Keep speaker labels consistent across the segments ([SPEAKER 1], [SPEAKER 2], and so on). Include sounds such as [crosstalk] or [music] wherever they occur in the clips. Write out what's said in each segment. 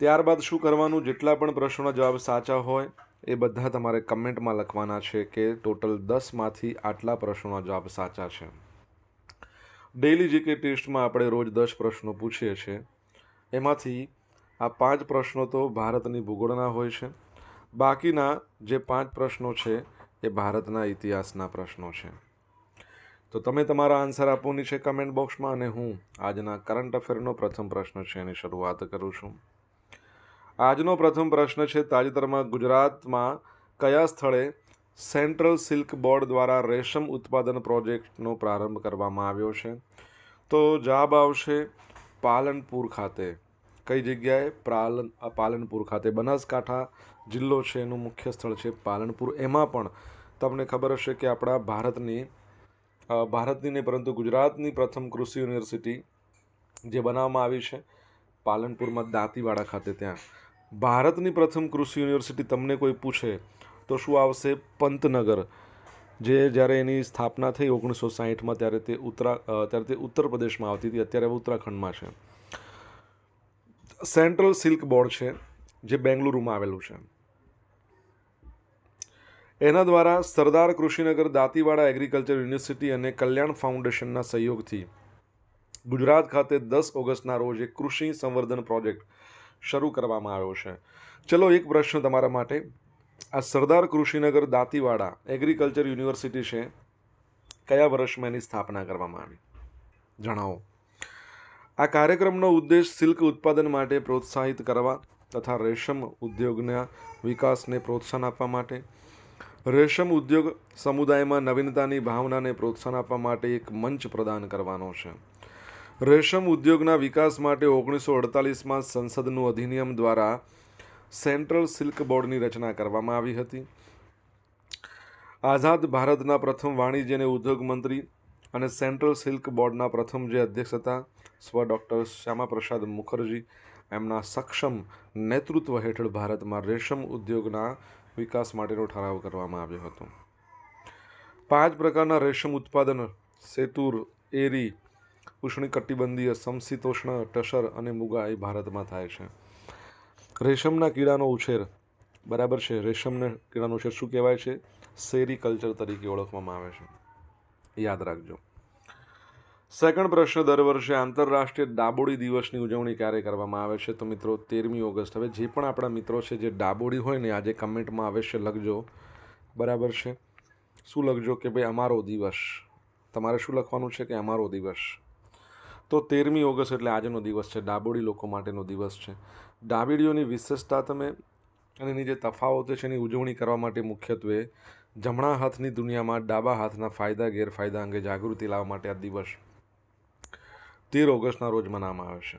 [SPEAKER 1] ત્યારબાદ શું કરવાનું? જેટલા પણ પ્રશ્નોના જવાબ સાચા હોય, એ બધા તમારે કમેન્ટમાં લખવાના છે કે ટોટલ દસમાંથી આટલા પ્રશ્નોના જવાબ સાચા છે. ડેઇલી જીકે ટેસ્ટમાં આપણે રોજ દસ પ્રશ્નો પૂછીએ છીએ, એમાંથી આ પાંચ પ્રશ્નો તો ભારતની ભૂગોળના હોય છે. બાકીના જે પાંચ પ્રશ્નો છે, એ ભારતના ઇતિહાસના પ્રશ્નો છે. તો તમે તમારા આન્સર આપવાની છે કમેન્ટ બોક્સમાં અને હું આજના કરંટ અફેરનો પ્રથમ પ્રશ્ન છે એની શરૂઆત કરું છું. આજનો પ્રથમ પ્રશ્ન છે તાજેતરમાં ગુજરાતમાં કયા સ્થળે સેન્ટ્રલ સિલ્ક બોર્ડ દ્વારા રેશમ ઉત્પાદન પ્રોજેક્ટનો પ્રારંભ કરવામાં આવ્યો છે? તો જવાબ આવશે પાલનપુર ખાતે. કઈ જગ્યાએ? પાલન પાલનપુર ખાતે. બનાસકાંઠા જિલ્લો છે એનું મુખ્ય સ્થળ છે પાલનપુર. એમાં પણ તમને ખબર હશે કે આપણા ભારતની ભારતની નહીં, પરંતુ ગુજરાતની પ્રથમ કૃષિ યુનિવર્સિટી જે બનાવવામાં આવી છે પાલનપુરમાં દાંતીવાડા ખાતે ત્યાં. ભારતની પ્રથમ કૃષિ યુનિવર્સિટી તમને કોઈ પૂછે તો શું આવશે પંતનગર? જે જ્યારે એની સ્થાપના થઈ ઓગણીસો સાહીઠમાં, ત્યારે તે ઉત્તરા ત્યારે તે ઉત્તર પ્રદેશમાં આવતી હતી. અત્યારે ઉત્તરાખંડમાં છે. સેન્ટ્રલ સિલ્ક બોર્ડ છે, જે બેંગલુરુમાં આવેલું છે. એના દ્વારા સરદાર કૃષિનગર દાંતીવાડા એગ્રીકલ્ચર યુનિવર્સિટી અને કલ્યાણ ફાઉન્ડેશનના સહયોગથી ગુજરાત ખાતે દસ ઓગસ્ટના રોજ એક કૃષિ સંવર્ધન પ્રોજેક્ટ શરૂ કરવામાં આવ્યો છે. ચલો એક પ્રશ્ન તમારા માટે. આ સરદાર કૃષિનગર દાંતીવાડા એગ્રીકલ્ચર યુનિવર્સિટી છે. કયા વર્ષમાં એની સ્થાપના કરવામાં આવી? જણાવો. આ કાર્યક્રમનો ઉદ્દેશ સિલ્ક ઉત્પાદન માટે પ્રોત્સાહિત કરવા તથા રેશમ ઉદ્યોગના વિકાસને પ્રોત્સાહન આપવા માટે. રેશમ ઉદ્યોગ સમુદાયમાં નવીનતાની ભાવનાને પ્રોત્સાહન આપવા માટે એક મંચ પ્રદાન કરવાનો છે. રેશમ ઉદ્યોગના વિકાસ માટે ઓગણીસો અડતાલીસમાં સંસદનું અધિનિયમ દ્વારા સેન્ટ્રલ સિલ્ક બોર્ડની રચના કરવામાં આવી હતી. આઝાદ ભારતના પ્રથમ વાણિજ્ય અને ઉદ્યોગ મંત્રી અને સેન્ટ્રલ સિલ્ક બોર્ડના પ્રથમ જે અધ્યક્ષ હતા, સ્વ ડૉક્ટર શ્યામાપ્રસાદ મુખર્જી, એમના સક્ષમ નેતૃત્વ હેઠળ ભારતમાં રેશમ ઉદ્યોગના વિકાસ માટેનો ઠરાવ કરવામાં આવ્યો હતો. પાંચ પ્રકારના રેશમ ઉત્પાદન, સેતુર, એરી ઉષ્ણકટિબંધીય સમશીતોષ્ણ ટસર અને મુગા એ ભારતમાં થાય છે. રેશમના કીડાનો ઉછેર, બરાબર છે, રેશમના કીડાનો ઉછેર શું કહેવાય છે? સેરી કલ્ચર તરીકે ઓળખવામાં આવે છે. યાદ રાખજો. સેકન્ડ પ્રશ્ન, દર વર્ષે આંતરરાષ્ટ્રીય ડાબોડી દિવસની ઉજવણી ક્યારે કરવામાં આવે છે? તો મિત્રો, તેરમી ઓગસ્ટ. હવે જે પણ આપણા મિત્રો છે, જે ડાબોડી હોય ને, આજે કમેન્ટમાં અવશ્ય લખજો. બરાબર છે? શું લખજો કે, ભાઈ, અમારો દિવસ. તમારે શું લખવાનું છે કે, અમારો દિવસ તો તેરમી ઓગસ્ટ એટલે આજનો દિવસ છે, ડાબોડી લોકો માટેનો દિવસ છે. ડાબીડીઓની વિશેષતા તમે અને એની જે તફાવતો છે, એની ઉજવણી કરવા માટે મુખ્યત્વે જમણા હાથની દુનિયામાં ડાબા હાથના ફાયદા, ગેરફાયદા અંગે જાગૃતિ લાવવા માટે આ દિવસ તેર ઓગસ્ટના રોજ મનાવવામાં આવે છે.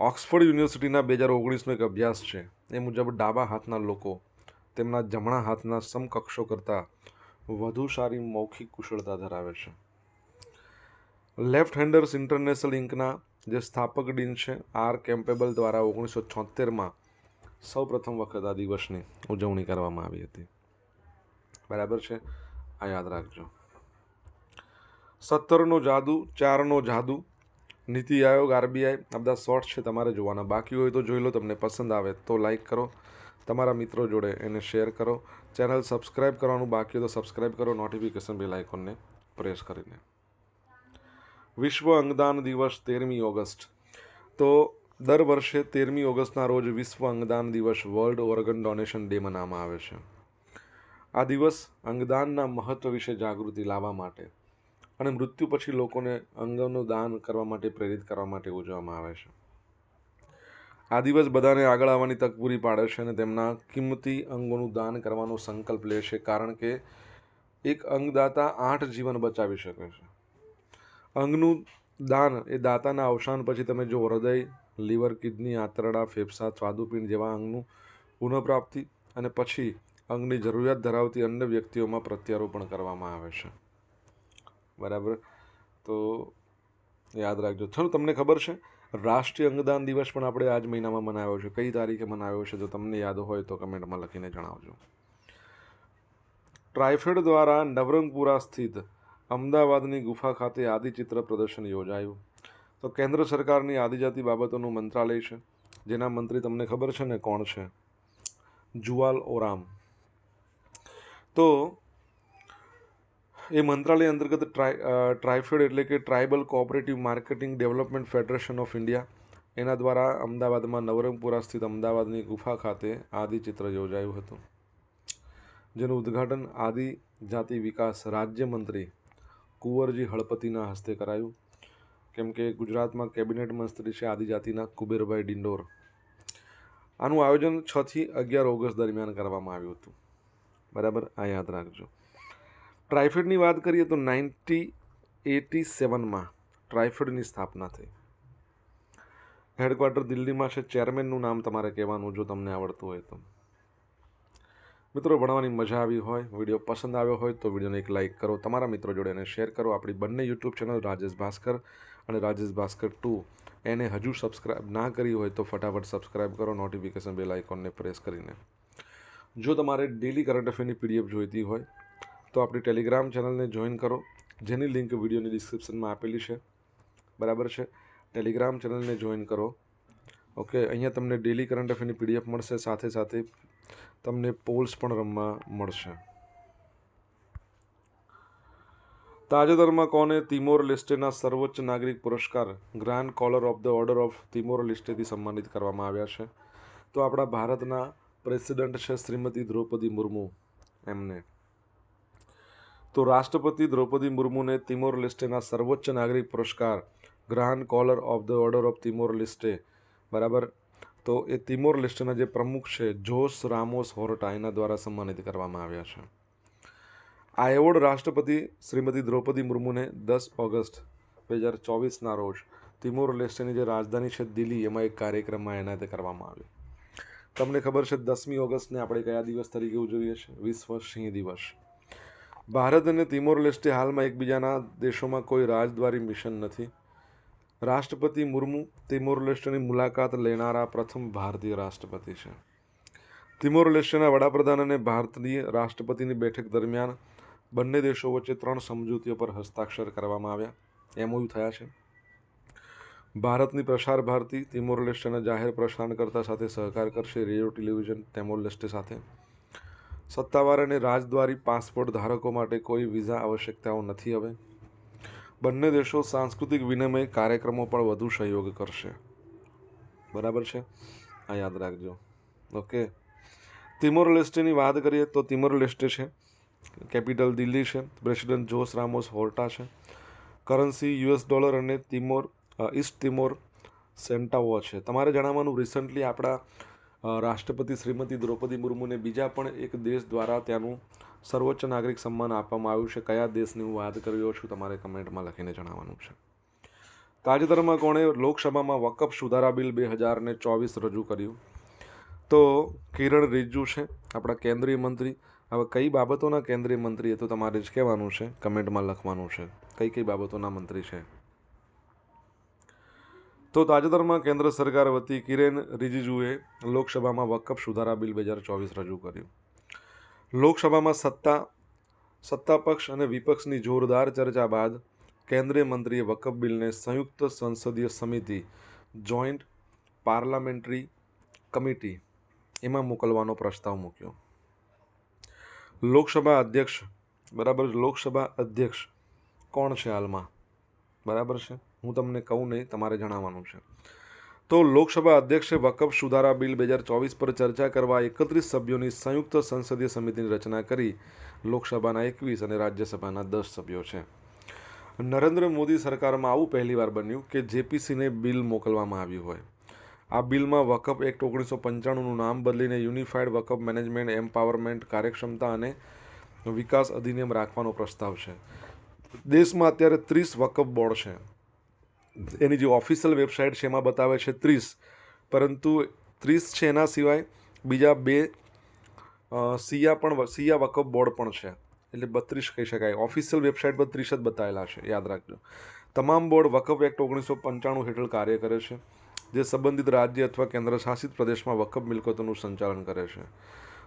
[SPEAKER 1] ઓક્સફર્ડ યુનિવર્સિટીના બે હજાર ઓગણીસનો એક અભ્યાસ છે, એ મુજબ ડાબા હાથના લોકો તેમના જમણા હાથના સમકક્ષો કરતાં વધુ સારી મૌખિક કુશળતા ધરાવે છે. લેફ્ટ હેન્ડર્સ ઇન્ટરનેશનલ ઇન્કના જે સ્થાપક ડીન છે, આર કેમ્પેબલ દ્વારા ઓગણીસો છોતેરમાં સૌ પ્રથમ વખત આ દિવસની ઉજવણી કરવામાં આવી હતી. બરાબર છે? આ યાદ રાખજો. સત્તરનો જાદુ, ચારનો જાદુ, નીતિ આયોગ, આરબીઆઈ, આ બધા શોર્ટ્સ છે, તમારે જોવાના. બાકી હોય તો જોઈ લો, તમને પસંદ આવે તો લાઈક કરો. તમારા મિત્રો જોડે એને શેર કરો. ચેનલ સબસ્ક્રાઈબ કરવાનું બાકી હોય તો સબસ્ક્રાઈબ કરો. નોટિફિકેશન બેલ આઇકોનને પ્રેસ કરીને. વિશ્વ અંગદાન દિવસ તેરમી ઓગસ્ટ. તો દર વર્ષે તેરમી ઓગસ્ટના રોજ વિશ્વ અંગદાન દિવસ વર્લ્ડ ઓર્ગન ડોનેશન ડે મનાવવામાં આવે છે. આ દિવસ અંગદાનના મહત્વ વિશે જાગૃતિ લાવવા માટે અને મૃત્યુ પછી લોકોને અંગનું દાન કરવા માટે પ્રેરિત કરવા માટે ઉજવવામાં આવે છે. આ દિવસ બધાને આગળ આવવાની તક પૂરી પાડે છે અને તેમના કિંમતી અંગોનું દાન કરવાનો સંકલ્પ લે છે કારણ કે એક અંગદાતા આઠ જીવન બચાવી શકે છે. અંગનું દાન એ દાતાના અવસાન પછી તમે જો હૃદય, લીવર, કિડની, આંતરડા, ફેફસા, સ્વાદુપિંડ જેવા અંગનું પુનઃપ્રાપ્તિ અને પછી અંગની જરૂરિયાત ધરાવતી અન્ય વ્યક્તિઓમાં પ્રત્યારોપણ કરવામાં આવે છે. બરાબર? તો યાદ રાખજો. ચલો, તમને ખબર છે, રાષ્ટ્રીય અંગદાન દિવસ પણ આપણે આજ મહિનામાં મનાવ્યો છે. કઈ તારીખે મનાવ્યો છે? જો તમને યાદ હોય તો કમેન્ટમાં લખીને જણાવજો. ટ્રાઇફેડ દ્વારા નવરંગપુરા સ્થિત અમદાવાદની ગુફા ખાતે આદિચિત્ર પ્રદર્શન યોજાયું. તો કેન્દ્ર સરકારની આદિજાતિ બાબતોનું મંત્રાલય છે. જેના મંત્રી તમને ખબર છે ને કોણ છે? જુવાલ ઓરામ. તો એ મંત્રાલય અંતર્ગત ટ્રાય ટ્રાઇફેડ એટલે કે tribal cooperative marketing development federation of India એના દ્વારા અમદાવાદમાં નવરંગપુરા સ્થિત અમદાવાદની ગુફા ખાતે આદિચિત્ર યોજાયું હતું. જેનું ઉદ્ઘાટન આદિજાતિ વિકાસ રાજ્યમંત્રી કુંવરજી હળપતિના હસ્તે કરાયું. કેમ કે ગુજરાતમાં કેબિનેટ મંત્રી છે આદિજાતિના કુબેરભાઈ ડિંડોર. આનું આયોજન છ થી અગિયાર ઓગસ્ટ દરમિયાન કરવામાં આવ્યું હતું. બરાબર? આ યાદ રાખજો. ટ્રાઇફેડની વાત કરીએ તો નાઇન્ટી એટી સેવનમાં ટ્રાઇફેડની સ્થાપના થઈ. હેડક્વાર્ટર દિલ્હીમાં છે. ચેરમેનનું નામ તમારે કહેવાનું, જો તમને આવડતું હોય તો. મિત્રો, ભણવાની મજા આવી હોય, વીડિયો પસંદ આવ્યો હોય તો વિડીયોને એક લાઇક કરો, તમારા મિત્રો જોડે એને શેર કરો. આપણી બંને યુટ્યુબ ચેનલ રાજેશ ભાસ્કર અને રાજેશ ભાસ્કર ટુ. એને હજુ સબસ્ક્રાઇબ ના કરી હોય તો ફટાફટ સબસ્ક્રાઇબ કરો નોટિફિકેશન બેલ આઇકોનને પ્રેસ કરીને. જો તમારે ડેલી કરંટ અફેરની પીડીએફ જોઈતી હોય, તો આપણી ટેલિગ્રામ ચેનલને જોઈન કરો, જેની લિંક વિડીયોની ડિસ્ક્રિપ્શનમાં આપેલી છે. બરાબર છે? ટેલિગ્રામ ચેનલને જોઈન કરો. ઓકે અહીંયા તમને ડેલી કરંટ અફેરની પીડીએફ મળશે, સાથે સાથે તમને પોલ્સ પણ રમવા મળશે. તાજેતરમાં કોને તિમોર લિસ્ટેના સર્વોચ્ચ નાગરિક પુરસ્કાર, grand collar of the order of Timor લિસ્ટેથી સન્માનિત કરવામાં આવ્યા છે. તો આપણા ભારતના પ્રેસિડન્ટ છે શ્રીમતી દ્રૌપદી મુર્મુ એમને. તો રાષ્ટ્રપતિ દ્રૌપદી મુર્મુને તિમોર લિસ્ટેના સર્વોચ્ચ નાગરિક પુરસ્કાર, grand collar of the order of Timor Leste, બરાબર? તો એ તિમોર લેસ્ટેના જે પ્રમુખ છે જોસ રામોસ હોરટા, એના દ્વારા સન્માનિત કરવામાં આવ્યા છે. આ એવોર્ડ રાષ્ટ્રપતિ શ્રીમતી દ્રૌપદી મુર્મુને દસ ઓગસ્ટ બે હજાર ચોવીસના રોજ તિમોર લેસ્ટેની જે રાજધાની છે દિલ્હી, એમાં એક કાર્યક્રમમાં એનાયત કરવામાં આવ્યો તમને ખબર છે, દસમી ઓગસ્ટને આપણે કયા દિવસ તરીકે ઉજવીએ છીએ? વિશ્વ સિંહ દિવસ. ભારત અને તિમોર લેસ્ટે હાલમાં એકબીજાના દેશોમાં કોઈ રાજદ્વારી મિશન નથી. રાષ્ટ્રપતિ મુર્મુ તિમોર લેસ્ટેની મુલાકાત લેનારા પ્રથમ ભારતીય રાષ્ટ્રપતિ છે. તિમોર લેસ્ટેના વડાપ્રધાન અને ભારતીય રાષ્ટ્રપતિની બેઠક દરમિયાન બંને દેશો વચ્ચે ત્રણ સમજૂતીઓ પર હસ્તાક્ષર કરવામાં આવ્યા. એમઓયુ થયા છે. ભારતની પ્રસાર ભારતી તિમોર લેસ્ટેના જાહેર પ્રસારણકર્તા સાથે સહકાર કરશે રેડિયો ટેલિવિઝન તિમોર લેસ્ટે સાથે. સત્તાવાર અને રાજદ્વારી પાસપોર્ટ ધારકો માટે કોઈ વિઝા આવશ્યકતાઓ નથી હવે. બંને દેશો સાંસ્કૃતિક વિનિમય કાર્યક્રમો પણ વધુ સહયોગ કરશે. બરાબર છે? આ યાદ રાખજો. ઓકે. તિમોર લેસ્ટેની વાત કરીએ તો તિમોર લેસ્ટે છે. કેપિટલ દિલ્હી છે. પ્રેસિડેન્ટ જોસ રામોસ હોર્ટા છે. કરન્સી, યુએસ ડોલર અને તિમોર ઈસ્ટ તિમોર સેન્ટાવો છે. તમારે જણાવવાનું રિસન્ટલી આપણા રાષ્ટ્રપતિ શ્રીમતી દ્રૌપદી મુર્મુને બીજા પણ એક દેશ દ્વારા ત્યાંનું સર્વોચ્ચ નાગરિક સન્માન આપવામાં આવ્યું છે. કયા દેશની હું વાત કરી રહ્યો છું તમારે કમેન્ટમાં લખીને જણાવવાનું છે. તાજેતરમાં કોણે લોકસભામાં વકફ સુધારા બિલ બે હજાર ને ચોવીસ રજૂ કર્યું. તો કિરણ રિજ્જુ છે, આપણા કેન્દ્રીય મંત્રી. હવે કઈ બાબતોના કેન્દ્રીય મંત્રી એ તો તમારે જ કહેવાનું છે, કમેન્ટમાં લખવાનું છે. કઈ કઈ બાબતોના મંત્રી છે? તો તાજેતરમાં કેન્દ્ર સરકાર વતી કિરેન રિજિજુએ લોકસભામાં વકફ સુધારા બિલ બે હજાર ચોવીસ રજૂ કર્યું. લોકસભામાં સત્તા સત્તા પક્ષ અને વિપક્ષની જોરદાર ચર્ચા બાદ કેન્દ્રીય મંત્રીએ વકફ બિલને સંયુક્ત સંસદીય સમિતિ, જોઈન્ટ પાર્લામેન્ટરી કમિટી એમાં મોકલવાનો પ્રસ્તાવ મૂક્યો. લોકસભા અધ્યક્ષ, બરાબર લોકસભા અધ્યક્ષ કોણ છે હાલમાં? બરાબર છે? હું તમને કહું નહીં, તમારે જણાવવાનું છે. તો લોકસભા અધ્યક્ષે વકફ સુધારા બિલ બે હજાર ચોવીસ પર ચર્ચા કરવા એકત્રીસ સભ્યોની સંયુક્ત સંસદીય સમિતિની રચના કરી લોકસભાના એકવીસ અને રાજ્યસભાના દસ સભ્યો છે. નરેન્દ્ર મોદી સરકારમાં આવું પહેલીવાર બન્યું કે જેપીસીને બિલ મોકલવામાં આવ્યું હોય. આ બિલમાં વકફ એક્ટ ઓગણીસો પંચાણુંનું નામ બદલીને યુનિફાઈડ વકફ મેનેજમેન્ટ, એમ્પાવરમેન્ટ, કાર્યક્ષમતા અને વિકાસ અધિનિયમ રાખવાનો પ્રસ્તાવ છે. દેશમાં અત્યારે ત્રીસ વકફ બોર્ડ છે. એની જે ઓફિશિયલ વેબસાઇટ છે એમાં બતાવે છે ત્રીસ. પરંતુ ત્રીસ છે એના સિવાય બીજા બે સિયા પણ સિયા વકફ બોર્ડ પણ છે. એટલે બત્રીસ કહી શકાય. ઓફિશિયલ વેબસાઇટ પર ત્રીસ જ બતાવેલા છે. યાદ રાખજો. તમામ બોર્ડ વકફ એક્ટ ઓગણીસો પંચાણું હેઠળ કાર્ય કરે છે, જે સંબંધિત રાજ્ય અથવા કેન્દ્ર શાસિત પ્રદેશમાં વકફ મિલકતોનું સંચાલન કરે છે.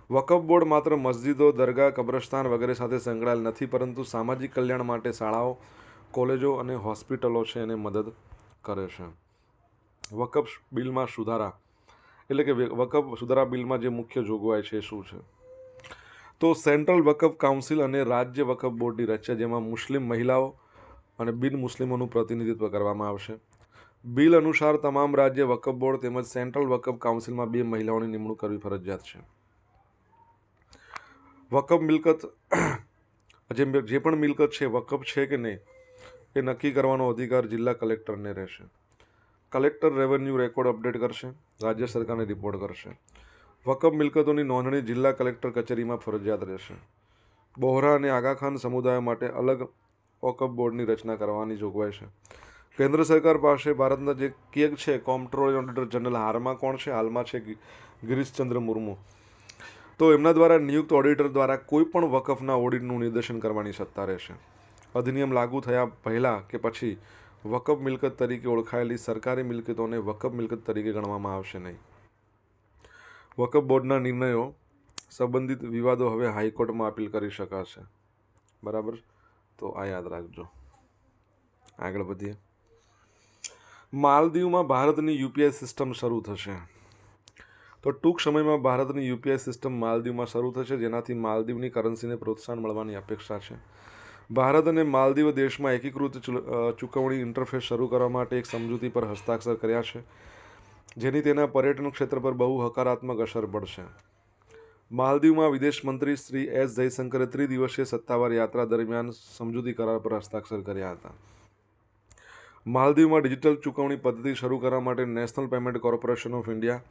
[SPEAKER 1] વકફ બોર્ડ માત્ર મસ્જિદો, દરગાહ, કબ્રસ્તાન વગેરે સાથે સંકળાયેલ નથી, પરંતુ સામાજિક કલ્યાણ માટે શાળાઓ કોલેજો અને હોસ્પિટલો છે એને મદદ કરે છે. વકફ બિલમાં સુધારા, એટલે કે વકફ સુધારા બિલમાં જે મુખ્ય જોગવાઈ છે શું છે? તો સેન્ટ્રલ વકફ કાઉન્સિલ અને રાજ્ય વકફ બોર્ડની રચના, જેમાં મુસ્લિમ મહિલાઓ અને બિન મુસ્લિમોનું પ્રતિનિધિત્વ કરવામાં આવશે. બિલ અનુસાર તમામ રાજ્ય વકફ બોર્ડ તેમજ સેન્ટ્રલ વકફ કાઉન્સિલમાં બે મહિલાઓની નિમણૂક કરવી ફરજિયાત છે. વકફ મિલકત જે જે પણ મિલકત છે, વકફ છે કે નહીં? એ નક્કી કરવાનો અધિકાર જિલ્લા કલેક્ટરને રહેશે. કલેક્ટર રેવન્યુ રેકોર્ડ અપડેટ કરશે, રાજ્ય સરકારને રિપોર્ટ કરશે. વકફ મિલકતોની નોંધણી જિલ્લા કલેક્ટર કચેરીમાં ફરજિયાત રહેશે. બોહરા અને આગાખાન સમુદાય માટે અલગ વકફ બોર્ડની રચના કરવાની જોગવાઈ છે. કેન્દ્ર સરકાર પાસે ભારતના જે કેગ છે, કોમ્પ્ટ્રોલ ઓડિટર જનરલ હારમાં કોણ છે? હાલમાં છે ગિરીશચંદ્ર મુર્મુ. તો એમના દ્વારા નિયુક્ત ઓડિટર દ્વારા કોઈ પણ વકફના ઓડિટનું નિર્દેશન કરવાની સત્તા રહેશે. અધિનિયમ લાગુ થયા પહેલાં કે પછી વકફ મિલકત તરીકે ઓળખાયેલી સરકારી મિલકતોને વકફ મિલકત તરીકે ગણવામાં આવશે નહીં. વકફ બોર્ડના નિર્ણયો સંબંધિત વિવાદો હવે હાઈકોર્ટમાં અપીલ કરી શકાશે. બરાબર? તો આ યાદ રાખજો. આગળ વધીએ. માલદીવમાં ભારતની યુપીઆઈ સિસ્ટમ શરૂ થશે. તો ટૂંક સમયમાં ભારતની યુપીઆઈ સિસ્ટમ માલદીવમાં શરૂ થશે, જેનાથી માલદીવની કરન્સીને પ્રોત્સાહન મળવાની અપેક્ષા છે. ભારત અને માલદીવ દેશમાં એકીકૃત ચૂકવણી ઇન્ટરફેસ શરૂ કરવા માટે એક સમજૂતી પર હસ્તાક્ષર કર્યા છે, જેની તેના પર્યટન ક્ષેત્ર પર બહુ હકારાત્મક અસર પડશે. માલદીવમાં વિદેશ મંત્રી શ્રી એસ જયશંકરે ત્રિદિવસીય સત્તાવાર યાત્રા દરમિયાન સમજૂતી કરાર પર હસ્તાક્ષર કર્યા હતા. માલદીવમાં ડિજિટલ ચૂકવણી પદ્ધતિ શરૂ કરવા માટે national payment corporation of India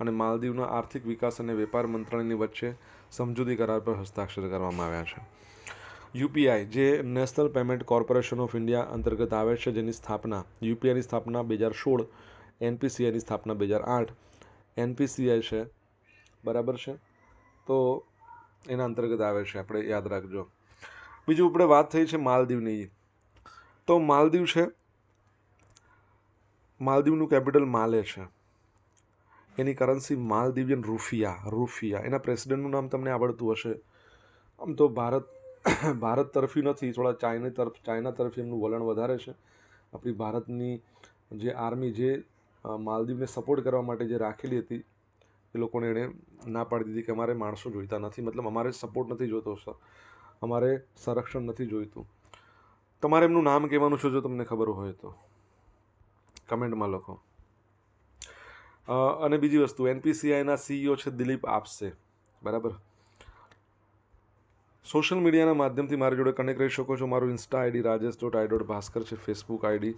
[SPEAKER 1] અને માલદીવના આર્થિક વિકાસ અને વેપાર મંત્રાલયની વચ્ચે સમજૂતી કરાર પર હસ્તાક્ષર કરવામાં આવ્યા છે. યુપીઆઈ, જે national payment corporation of India અંતર્ગત આવે છે, જેની સ્થાપના યુપીઆઈની સ્થાપના બે હજાર સોળ, એનપીસીઆઈની સ્થાપના બે હજાર આઠ, એનપીસીઆઈ છે. બરાબર છે? તો એના અંતર્ગત આવે છે, આપણે યાદ રાખજો. બીજું આપણે વાત થઈ છે માલદીવની. તો માલદીવ છે, માલદીવનું કેપિટલ માલે છે. એની કરન્સી માલદીવિયન રૂફિયા રૂફિયા. એના પ્રેસિડેન્ટનું નામ તમને આવડતું હશે. આમ તો ભારત [coughs] ભારત તરફી નથી, થોડા ચાઇના તરફ, ચાઇના તરફી એમનું વલણ વધારે છે. આપણી ભારતની જે આર્મી જે માલદીવને સપોર્ટ કરવા માટે જે રાખેલી હતી, એ લોકોને એણે ના પાડી દીધી કે અમારે માણસો જોઈતા નથી. મતલબ અમારે સપોર્ટ નથી જોઈતો સર. અમારે સંરક્ષણ નથી જોઈતું. તમારે એમનું નામ કહેવાનું છે, જો તમને ખબર હોય તો. કમેન્ટમાં લખો. અને બીજી વસ્તુ, એનપીસીઆઈના સીઈઓ છે દિલીપ આપશે. બરાબર? સોશિયલ મીડિયાના માધ્યમથી મારી જોડે કનેક્ટ રહી શકો છો. મારું Insta ID Rajesh dot I dot Bhaskar છે Facebook ID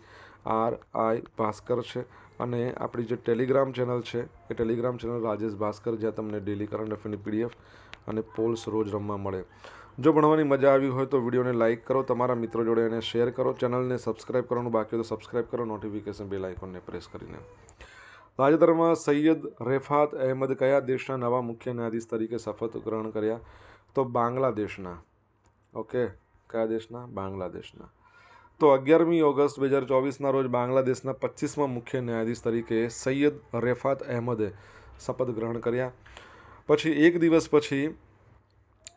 [SPEAKER 1] R I Bhaskar છે. અને આપણી જે ટેલિગ્રામ ચેનલ છે, એ ટેલિગ્રામ ચેનલ રાજેશ ભાસ્કર જ્યાં તમને ડેલી કરંટ અફેરની પીડીએફ અને પોલ્સ રોજ રમવા મળે. જો ભણવાની મજા આવી હોય તો વિડીયોને લાઇક કરો, તમારા મિત્રો જોડે એને શેર કરો ચેનલને સબસ્ક્રાઇબ કરવાનું બાકી તો સબસ્ક્રાઇબ કરો નોટિફિકેશન બેલ આઇકોનને પ્રેસ કરીને. તાજેતરમાં સૈયદ રેફાત અહેમદ કયા દેશના નવા મુખ્ય ન્યાયાધીશ તરીકે શપથ ગ્રહણ કર્યા? તો બાંગ્લાદેશના. ઓકે? કયા દેશના? બાંગ્લાદેશના. તો અગિયારમી ઓગસ્ટ બે હજાર ચોવીસના રોજ બાંગ્લાદેશના પચીસમાં મુખ્ય ન્યાયાધીશ તરીકે સૈયદ રેફાત અહેમદે શપથ ગ્રહણ કર્યા. પછી એક દિવસ પછી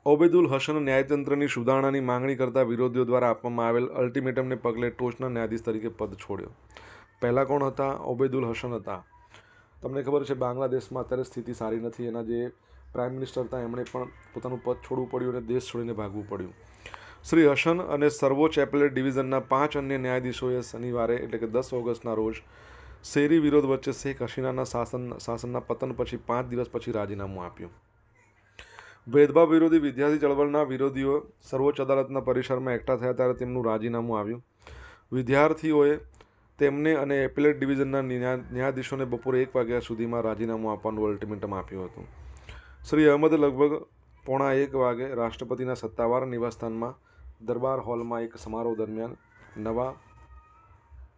[SPEAKER 1] ઓબેદુલ હસન ન્યાયતંત્રની સુધારણાની માંગણી કરતા વિરોધીઓ દ્વારા આપવામાં આવેલ અલ્ટિમેટમને પગલે ટોચના ન્યાયાધીશ તરીકે પદ છોડ્યો. પહેલાં કોણ હતા? ઓબેદુલ હસન હતા. તમને ખબર છે, બાંગ્લાદેશમાં અત્યારે સ્થિતિ સારી નથી. એના જે પ્રાઇમ મિનિસ્ટર હતા એમણે પણ પોતાનું પદ છોડવું પડ્યું અને દેશ છોડીને ભાગવું પડ્યું. શ્રી હસન અને સર્વોચ્ચ એપેલેટ ડિવિઝનના પાંચ અન્ય ન્યાયાધીશોએ શનિવારે એટલે કે દસ ઓગસ્ટના રોજ શેરી વિરોધ વચ્ચે શેખ હસીનાના શાસન, શાસનના પતન પછી પાંચ દિવસ પછી રાજીનામું આપ્યું. ભેદભાવ વિરોધી વિદ્યાર્થી ચળવળના વિરોધીઓ સર્વોચ્ચ અદાલતના પરિસરમાં એકઠા થયા ત્યારે તેમનું રાજીનામું આવ્યું. વિદ્યાર્થીઓએ તેમને અને એપેલેટ ડિવિઝનના ન્યા- ન્યાયાધીશોને બપોરે એક વાગ્યા સુધીમાં રાજીનામું આપવાનું અલ્ટિમેટમ આપ્યું હતું. શ્રી અહમદ લગભગ પોણા એક વાગે રાષ્ટ્રપતિના સત્તાવાર નિવાસસ્થાનમાં દરબાર હોલમાં એક સમારોહ દરમિયાન નવા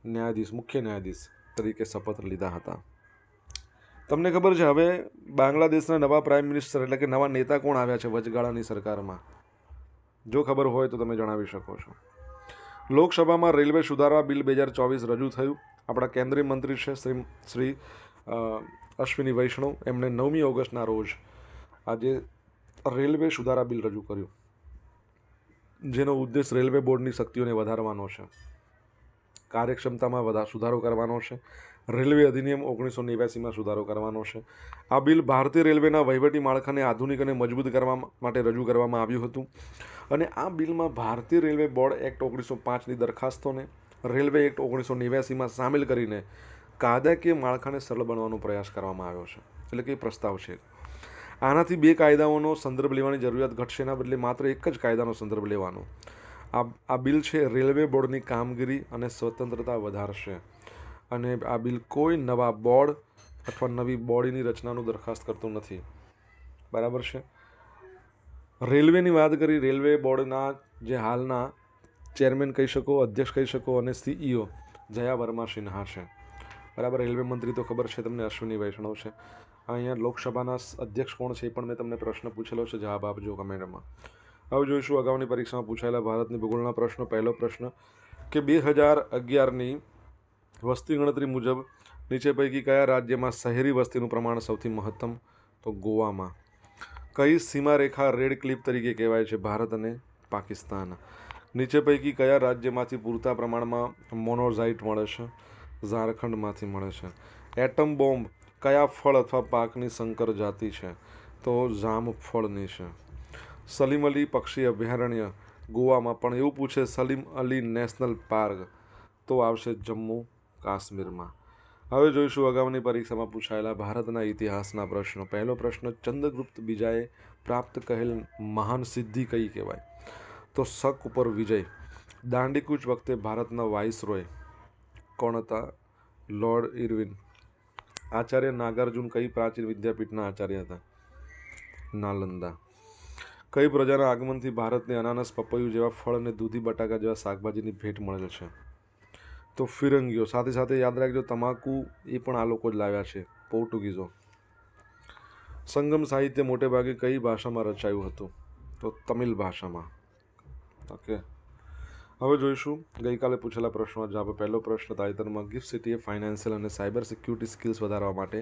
[SPEAKER 1] ન્યાયાધીશ, મુખ્ય ન્યાયાધીશ તરીકે શપથ લીધા હતા. તમને ખબર છે, હવે બાંગ્લાદેશના નવા પ્રાઇમ મિનિસ્ટર એટલે કે નવા નેતા કોણ આવ્યા છે વચગાળાની સરકારમાં? જો ખબર હોય તો તમે જણાવી શકો છો. લોકસભામાં રેલવે સુધારા બિલ બે હજાર ચોવીસ રજૂ થયું. આપણા કેન્દ્રીય મંત્રી છે શ્રી શ્રી અશ્વિની વૈષ્ણવ. એમણે નવમી ઓગસ્ટના રોજ આજે રેલવે સુધારા બિલ રજૂ કર્યું. જેનો ઉદ્દેશ રેલવે બોર્ડની શક્તિઓને વધારવાનો છે. કાર્યક્ષમતામાં વધા સુધારો કરવાનો છે. રેલવે અધિનિયમ ઓગણીસો નેવ્યાસીમાં સુધારો કરવાનો છે. આ બિલ ભારતીય રેલવેના વહીવટી માળખાને આધુનિક અને મજબૂત કરવા માટે રજૂ કરવામાં આવ્યું હતું. અને આ બિલમાં ભારતીય રેલવે બોર્ડ એક્ટ ઓગણીસો પાંચની દરખાસ્તોને રેલવે એક્ટ ઓગણીસો નેવ્યાસીમાં સામેલ કરીને કાયદાકીય માળખાને સરળ બનાવવાનો પ્રયાસ કરવામાં આવ્યો છે. એટલે કે પ્રસ્તાવ છે. આનાથી બે કાયદાઓનો સંદર્ભ લેવાની જરૂરિયાત ઘટશે. એના બદલે માત્ર એક જ કાયદાનો સંદર્ભ લેવાનો. આ આ બિલ છે રેલવે બોર્ડની કામગીરી અને સ્વતંત્રતા વધારશે. અને આ બિલ કોઈ નવા બોર્ડ અથવા નવી બોડીની રચનાનું દરખાસ્ત કરતું નથી. બરાબર છે? રેલવેની વાત કરી, રેલવે બોર્ડના જે હાલના ચેરમેન કહી શકો, અધ્યક્ષ કહી શકો અને સીઈઓ જયા વર્મા સિન્હા છે. બરાબર? રેલવે મંત્રી તો ખબર છે તમને અશ્વિની વૈષ્ણવ છે અહીંયા લોકસભાના અધ્યક્ષ કોણ છે એ પણ મેં તમને પ્રશ્ન પૂછેલો છે, જવાબ આપજો કમેન્ટમાં. હવે જોઈશું અગાઉની પરીક્ષામાં પૂછાયેલા ભારતની ભૂગોળના પ્રશ્નો. પહેલો પ્રશ્ન, કે બે હજાર અગિયારની વસ્તી ગણતરી મુજબ નીચે પૈકી કયા રાજ્યમાં શહેરી વસ્તીનું પ્રમાણ સૌથી મહત્તમ? તો ગોવામાં. કઈ સીમારેખા રેડ ક્લિપ તરીકે કહેવાય છે, ભારત અને પાકિસ્તાન. નીચે પૈકી કયા રાજ્યમાંથી પૂરતા પ્રમાણમાં મોનોઝાઇટ મળે છે? ઝારખંડમાંથી મળે છે. એટમ બોમ્બ કયા ફળ અથવા પાકની સંકર જાતિ છે? તો જામફળની છે. સલીમ અલી પક્ષી અભયારણ્ય, ગોવામાં પણ એવું પૂછે, સલીમ અલી નેશનલ પાર્ક. તો આવશે જમ્મુ કાશ્મીરમાં. હવે જોઈશું અગાઉની પરીક્ષામાં પૂછાયેલા ભારતના ઇતિહાસના પ્રશ્નો. પહેલો પ્રશ્ન, ચંદ્રગુપ્ત બીજાએ પ્રાપ્ત કહેલ મહાન સિદ્ધિ કઈ કહેવાય? તો શક ઉપર વિજય. દાંડીકૂચ વખતે ભારતના વાઇસરોય કોણ હતા? Lord Irwin. આચાર્ય નાગાર્જુન કઈ પ્રાચીન વિદ્યાપીઠના આચાર્ય હતા? નાલંદા. કઈ પ્રજાના આગમનથી ભારતને અનાનસ પપૈયું જેવા ફળ અને દૂધી બટાકા જેવા શાકભાજીની ભેટ મળેલ છે? તો ફિરંગીઓ. સાથે સાથે યાદ રાખજો, તમાકુ એ પણ આ લોકો જ લાવ્યા છે, પોર્ટુગીઝો. સંગમ સાહિત્ય મોટે ભાગે કઈ ભાષામાં રચાયું હતું? તો તમિલ ભાષામાં. ઓકે હવે જોઈશું. ગઈકાલે પૂછેલા પ્રશ્નો જવાબ પહેલો પ્રશ્ન, તાજેતરમાં ગિફ્ટ સિટીએ ફાઇનાન્શિયલ અને સાયબર સિક્યુરિટી સ્કિલ્સ વધારવા માટે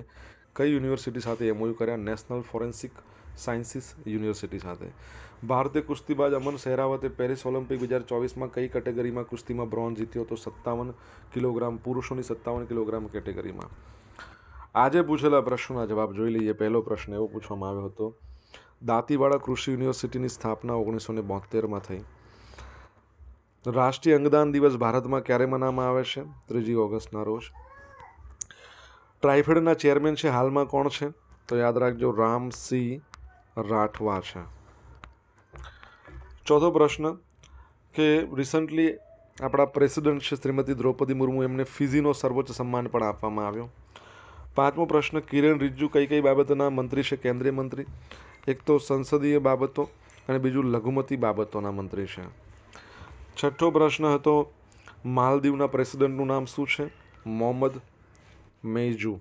[SPEAKER 1] કઈ યુનિવર્સિટી સાથે એમઓયુ કર્યા? નેશનલ ફોરેન્સિક સાયન્સીસ યુનિવર્સિટી સાથે. ભારતીય કુસ્તીબાજ અમન શેરાવતે પેરિસ ઓલિમ્પિક બે હજાર ચોવીસમાં કઈ કેટેગરીમાં કુસ્તીમાં બ્રોન્ઝ જીત્યો તો સત્તાવન કિલોગ્રામ, પુરુષોની સત્તાવન કિલોગ્રામ કેટેગરીમાં. આજે પૂછેલા પ્રશ્નોના જવાબ જોઈ લઈએ. પહેલો પ્રશ્ન એવો પૂછવામાં આવ્યો હતો. દાંતીવાડા કૃષિ યુનિવર્સિટીની સ્થાપના ઓગણીસો ને બોતેરમાં થઈ. રાષ્ટ્રીય અંગદાન દિવસ ભારતમાં ક્યારે મનાવવામાં આવે છે? ત્રીજી ઓગસ્ટના રોજ. ટ્રાઇફેડના ચેરમેન છે, હાલમાં કોણ છે? તો યાદ રાખજો રામસિંહ રાઠવા છે. ચોથો પ્રશ્ન કે રિસન્ટલી આપણા પ્રેસિડન્ટ છે, શ્રીમતી દ્રૌપદી મુર્મુ, એમને ફિઝીનો સર્વોચ્ચ સન્માન પણ આપવામાં આવ્યો. પાંચમો પ્રશ્ન કિરણ રિજ્જુ કઈ કઈ બાબતોના મંત્રી છે? કેન્દ્રીય મંત્રી. એક તો સંસદીય બાબતો અને બીજું લઘુમતી બાબતોના મંત્રી છે. છઠ્ઠો પ્રશ્ન હતો, માલદીવના પ્રેસિડન્ટનું નામ શું છે? મોહમ્મદ મેજુ.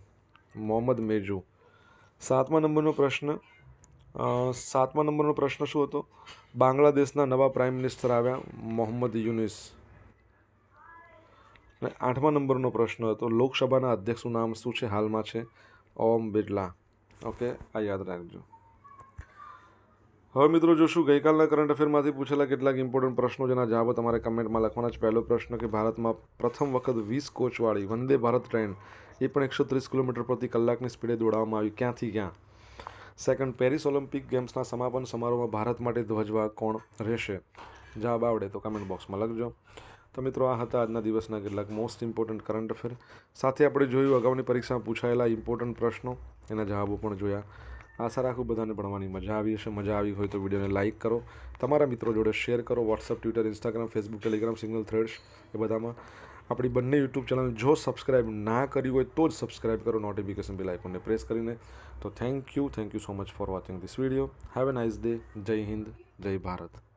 [SPEAKER 1] મોહમ્મદ મેજુ. સાતમા નંબરનો પ્રશ્ન સાતમા નંબરનો પ્રશ્ન શું હતો? બાંગ્લાદેશના નવા પ્રાઇમ મિનિસ્ટર આવ્યા મોહમ્મદ યુનિસ. અને આઠમા નંબરનો પ્રશ્ન હતો, લોકસભાના અધ્યક્ષનું નામ શું છે? હાલમાં છે ઓમ બિરલા. ઓકે, આ યાદ રાખજો. હવે મિત્રો જોશું, ગઈકાલના કરંટ અફેરમાંથી પૂછેલા કેટલાક ઇમ્પોર્ટન્ટ પ્રશ્નો જેના જવાબો તમારે કમેન્ટમાં લખવાના છે. પહેલો પ્રશ્ન કે ભારતમાં પ્રથમ વખત વીસ કોચવાળી વંદે ભારત ટ્રેન એ પણ એકસો ત્રીસ કિલોમીટર પ્રતિ કલાકની સ્પીડે દોડાવવામાં આવી. ક્યાંથી ક્યાં? સેકન્ડ પેરિસ ઓલિમ્પિક ગેમ્સના સમાપન સમારોહમાં ભારત માટે ધ્વજવા કોણ રહેશે? જવાબ આવડે તો કમેન્ટ બોક્સમાં લખજો. તો મિત્રો, આ હતા આજના દિવસના કેટલાક મોસ્ટ ઇમ્પોર્ટન્ટ કરંટ અફેર સાથે આપણે જોયું, અગાઉની પરીક્ષામાં પૂછાયેલા ઇમ્પોર્ટન્ટ પ્રશ્નો. એના જવાબો પણ જોયા. આશા રાખું બધાને ભણવાની મજા આવી હશે. મજા આવી હોય તો વિડીયોને લાઇક કરો. તમારા મિત્રો જોડે શેર કરો. WhatsApp Twitter Instagram Facebook Telegram Signal threads એ બધામાં. આપણી બંને યુટ્યુબ ચેનલ જો સબસ્ક્રાઇબ ના કરી હોય તો જ સબસ્ક્રાઇબ કરો. નોટિફિકેશન બિલ આઇકોનને પ્રેસ કરીને. તો thank you thank you so much for watching this video have a nice day જય હિન્દ જય ભારત